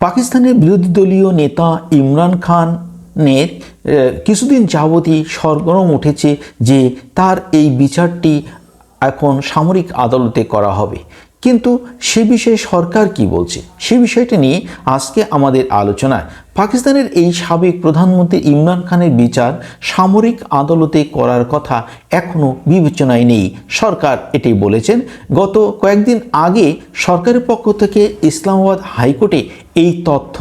পাকিস্তানের বিরোধী দলীয় নেতা ইমরান খানের কিছুদিন যাবতই সরগরম উঠেছে যে তার এই বিচারটি এখন সামরিক আদালতে করা হবে। কিন্তু সে বিষয়ে সরকার কি বলছে? সে বিষয়টি নিয়ে আজকে আমাদের আলোচনায় পাকিস্তানের এই সাবেক প্রধানমন্ত্রী ইমরান খানের বিচার সামরিক আদালতে করার কথা এখনও বিবেচনায় নেই। সরকার এটি বলেছেন। গত কয়েকদিন আগে সরকারের পক্ষ থেকে ইসলামাবাদ হাইকোর্টে এই তথ্য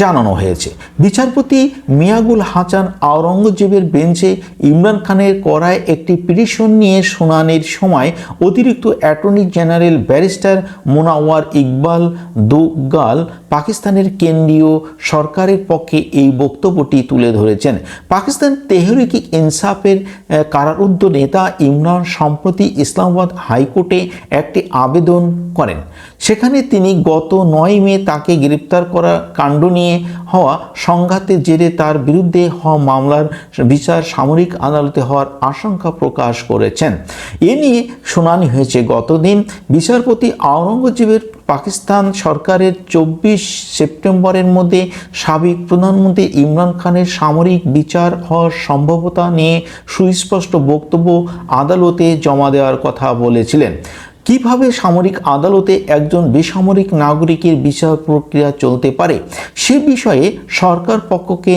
জানানো হয়েছে। বিচারপতি মিয়াগুল হাসান আওরঙ্গজেবের বেঞ্চে ইমরান খানের করায় একটি পিটিশন নিয়ে শুনানির সময় অতিরিক্ত attorney general barrister Monawar Iqbal Duggal পাকিস্তানের কেন্দ্রীয় সরকারের পক্ষে এই বক্তব্যটি তুলে ধরেছেন। পাকিস্তান তেহরিকি ইনসাফের কারারুদ্ধ নেতা ইমরান সম্প্রতি ইসলামাবাদ হাইকোর্টে একটি আবেদন করেন। সেখানে তিনি গত নয় মে তাকে গ্রেপ্তার করা কাণ্ড নিয়ে হওয়া সংঘাতের জেরে তার বিরুদ্ধে হওয়া মামলার বিচার সামরিক আদালতে হওয়ার আশঙ্কা প্রকাশ করেছেন। এ নিয়ে শুনানি হয়েছে গতদিন। বিচারপতি আওরঙ্গজেবের পাকিস্তান সরকারের চব্বিশ সেপ্টেম্বরের মধ্যে সাবেক প্রধানমন্ত্রী ইমরান খানের সামরিক বিচার হওয়ার সম্ভাব্যতা নিয়ে সুস্পষ্ট বক্তব্য আদালতে জমা দেওয়ার কথা বলেছিলেন। কীভাবে সামরিক আদালতে একজন বেসামরিক নাগরিকের বিচার প্রক্রিয়া চলতে পারে? সে বিষয়ে সরকার পক্ষকে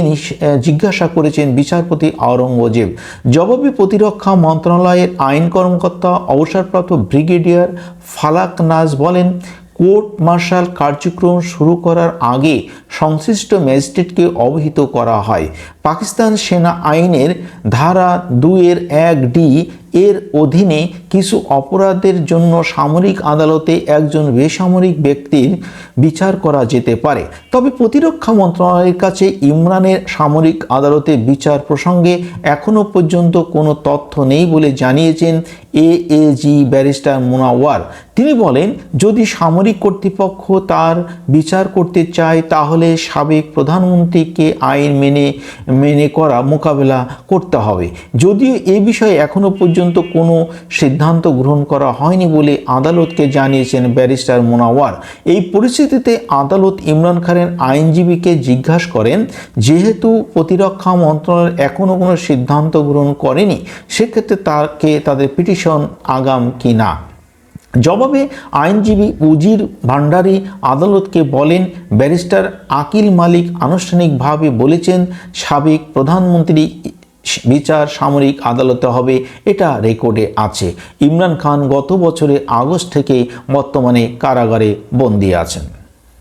জিজ্ঞাসা করেছেন বিচারপতি আওরঙ্গজেব। জবাবে প্রতিরক্ষা মন্ত্রণালয়ের আইন কর্মকর্তা, অবসরপ্রাপ্ত ব্রিগেডিয়ার ফালাক নাজ বলেন কোর্ট মার্শাল কার্যক্রম শুরু করার আগে সংশ্লিষ্ট ম্যাজিস্ট্রেটকে অবহিত করা হয়। পাকিস্তান সেনা আইনের ধারা দুইয়ের এক ডি এর অধীনে কিছু অপরাধের জন্য সামরিক আদালতে একজন বেসামরিক ব্যক্তির বিচার করা যেতে পারে। তবে প্রতিরক্ষা মন্ত্রণালয়ের কাছে ইমরানের সামরিক আদালতে বিচার প্রসঙ্গে এখনও পর্যন্ত কোনো তথ্য নেই বলে জানিয়েছেন এ এ জি ব্যারিস্টার মোনাওয়ার। তিনি বলেন, যদি সামরিক কর্তৃপক্ষ তার বিচার করতে চায়, তাহলে সাবেক প্রধানমন্ত্রীকে আইন মেনে মেনে করা মোকাবেলা করতে হবে। যদিও এ বিষয়ে এখনও পর্যন্ত কোনো সিদ্ধান্ত গ্রহণ করা হয়নি বলে আদালতকে জানিয়েছেন ব্যারিস্টার মোনাওয়ার। এই পরিস্থিতিতে আদালত ইমরান খানের আইনজীবীকে জিজ্ঞাসা করেন, যেহেতু প্রতিরক্ষা মন্ত্রণালয় এখনও কোনো সিদ্ধান্ত গ্রহণ করেনি, সেক্ষেত্রে তাকে তাদের পিটিশন আগাম কি না? জবাবে আইনজীবী উজির ভান্ডারী আদালতকে বলেন, ব্যারিস্টার আকিল মালিক আনুষ্ঠানিকভাবে বলেছেন, সাবেক প্রধানমন্ত্রী বিচার সামরিক আদালতে হবে, এটা রেকর্ডে আছে। ইমরান খান গত বছরে আগস্ট থেকে বর্তমানে কারাগারে বন্দী আছেন।